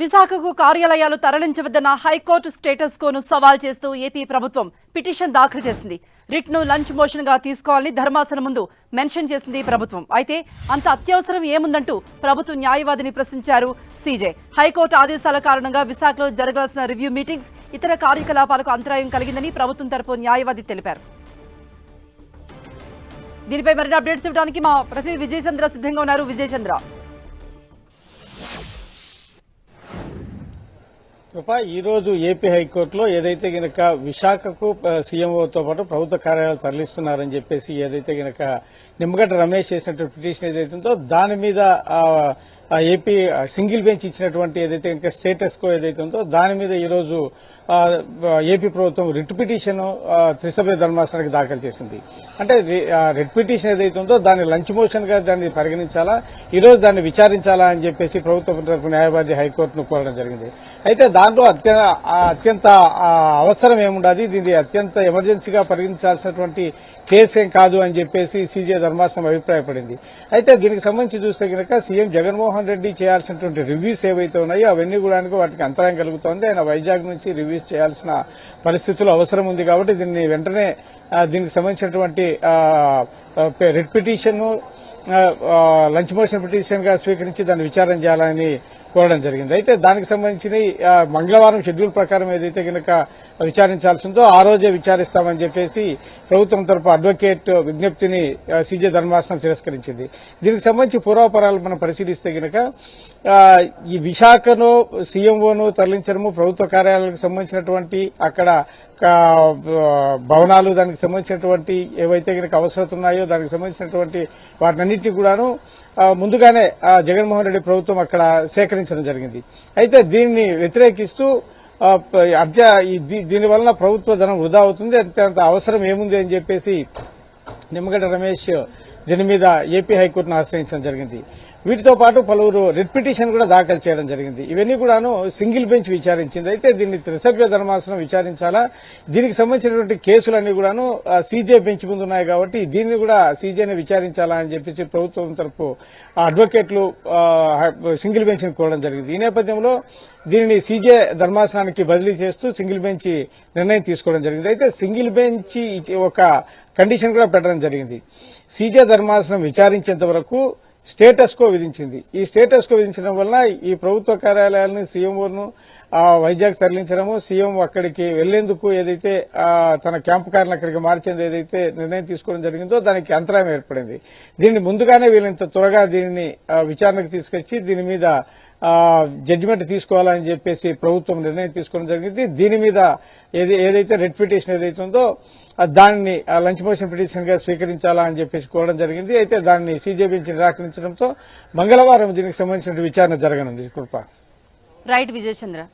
విశాఖకు కార్యాలయాలు తరలించవద్దన్న high court status కోను సవాల్ చేస్తూ ఏపీ ప్రభుత్వం పిటిషన్ దాఖలు చేసింది. రిట్ను లంచ్ మోషన్గా తీసుకోవాలని ధర్మాసనం ముందు మెన్షన్ చేసింది ప్రభుత్వం. అయితే అంత అత్యవసరం ఏముందంటూ ప్రభుత్వ న్యాయవాదిని ప్రశ్నించారు సీజే. హైకోర్టు ఆదేశాల కారణంగా విశాఖలో జరగాల్సిన రివ్యూ మీటింగ్స్ ఇతర కార్యకలాపాలకు అంతరాయం కలిగిందని ప్రభుత్వం తరపు న్యాయవాది తెలిపారు. దీనిపై మరిన్ని అప్డేట్స్ ఇవ్వడానికి మా ప్రతినిధి విజయచంద్ర సిద్ధంగా ఉన్నారు. విజయచంద్ర. కృప. ఈరోజు ఏపీ హైకోర్టులో ఏదైతే గనక విశాఖకు సీఎంఓతో పాటు ప్రభుత్వ కార్యాలయాలు తరలిస్తున్నారని చెప్పేసి ఏదైతే గనక నిమ్మగడ్డ రమేష్ చేసినటువంటి పిటిషన్ ఏదైతే ఉందో దాని మీద ఏపీ సింగిల్ బెంచ్ ఇచ్చినటువంటి ఏదైతే ఇంకా స్టేటస్ కో ఏదైతే ఉందో దాని మీద ఈరోజు ఏపీ ప్రభుత్వం రిట్ పిటిషన్ త్రిసభ్య ధర్మాసనానికి దాఖలు చేసింది. అంటే రిట్ పిటిషన్ ఏదైతే ఉందో దాన్ని లంచ్ మోషన్గా దాన్ని పరిగణించాలా? ఈరోజు దాన్ని విచారించాలా అని చెప్పేసి ప్రభుత్వం తరపు న్యాయవాది హైకోర్టును కోరడం జరిగింది. అయితే దాంట్లో అత్యంత అత్యంత అవసరం ఏముండదు. దీన్ని అత్యంత ఎమర్జెన్సీగా పరిగణించాల్సినటువంటి కేసు ఏం కాదు అని చెప్పేసి సీజే ధర్మాసనం అభిప్రాయపడింది. అయితే దీనికి సంబంధించి చూస్తే కనుక సీఎం జగన్మోహన్ రెడ్డి చేయాల్సినటువంటి రివ్యూస్ ఏవైతే ఉన్నాయో అవన్నీ కూడా వాటికి అంతరాయం కలుగుతోంది. ఆయన వైజాగ్ నుంచి రివ్యూస్ చేయాల్సిన పరిస్థితులు అవసరం ఉంది కాబట్టి దీన్ని వెంటనే దీనికి సంబంధించినటువంటి రెడ్ పిటిషన్ లంచ్ మోషన్ పిటిషన్గా స్వీకరించి దాన్ని విచారణ చేయాలని కోరడం జరిగింది. అయితే దానికి సంబంధించిన మంగళవారం షెడ్యూల్ ప్రకారం ఏదైతే కనుక విచారించాల్సి ఉందో ఆ రోజే విచారిస్తామని చెప్పేసి ప్రభుత్వం తరపు అడ్వకేట్ విజ్ఞప్తిని సిజే సీజే ధర్మాసనం తిరస్కరించింది. దీనికి సంబంధించి పూర్వాపరాలు మనం పరిశీలిస్తే గనక ఈ విశాఖను సీఎంఓను తరలించడము ప్రభుత్వ కార్యాలయాలకు సంబంధించినటువంటి అక్కడ భవనాలు దానికి సంబంధించినటువంటి ఏవైతే కనుక అవసరత ఉన్నాయో దానికి సంబంధించినటువంటి వాటినన్నింటినీ కూడాను ముందుగానే జగన్మోహన్ రెడ్డి ప్రభుత్వం అక్కడ ప్రకటించడం జరిగింది. అయితే దీన్ని వ్యతిరేకిస్తూ ఆ, దీనివలన దీని వలన ప్రభుత్వ ధనం వృధా అవుతుంది అంత అవసరం ఏముంది అని చెప్పేసి నిమ్మగడ్డ రమేష్ దీని మీద ఏపీ హైకోర్టును ఆశ్రయించడం జరిగింది. వీటితో పాటు పలువురు రిట్ పిటిషన్ కూడా దాఖలు చేయడం జరిగింది. ఇవన్నీ కూడాను సింగిల్ బెంచ్ విచారించింది. అయితే దీన్ని త్రిసభ్య ధర్మాసనం విచారించాలా? దీనికి సంబంధించినటువంటి కేసులన్నీ కూడాను సీజే బెంచ్ ముందు ఉన్నాయి కాబట్టి దీన్ని కూడా సీజేని విచారించాలా అని చెప్పేసి ప్రభుత్వం తరపు ఆ అడ్వకేట్లు సింగిల్ బెంచ్ని కోరడం జరిగింది. ఈ నేపథ్యంలో దీనిని సీజే ధర్మాసనానికి బదిలీ చేస్తూ సింగిల్ బెంచ్ నిర్ణయం తీసుకోవడం జరిగింది. అయితే సింగిల్ బెంచ్ ఒక కండిషన్ కూడా పెట్టడం జరిగింది. సీజే ధర్మాసనం విచారించేంత వరకు స్టేటస్ కో విధించింది. ఈ స్టేటస్ కో విధించడం వలన ఈ ప్రభుత్వ కార్యాలయాలను సీఎంఓను వైజాగ్ తరలించడము సీఎం అక్కడికి వెళ్ళేందుకు ఏదైతే తన క్యాంపు కార్ని అక్కడికి మార్చేందుకు ఏదైతే నిర్ణయం తీసుకోవడం జరిగిందో దానికి అంతరాయం ఏర్పడింది. దీన్ని ముందుగానే వీళ్ళంత త్వరగా దీనిని విచారణకు తీసుకొచ్చి దీని మీద జడ్జిమెంట్ తీసుకోవాలని చెప్పేసి ప్రభుత్వం నిర్ణయం తీసుకోవడం జరిగింది. దీని మీద ఏది- ఏదైతే రెడ్ పిటిషన్ ఏదైతే ఉందో ఆ దానిని లంచ్ మోషన్ పిటిషన్గా స్వీకరించాలా అని చెప్పేసి కోరడం జరిగింది. అయితే దాన్ని సీజేబీ బెంచ్ నిరాకరించడంతో మంగళవారం దీనికి సంబంధించిన విచారణ జరగనుంది. కృప. రైట్ విజయచంద్ర.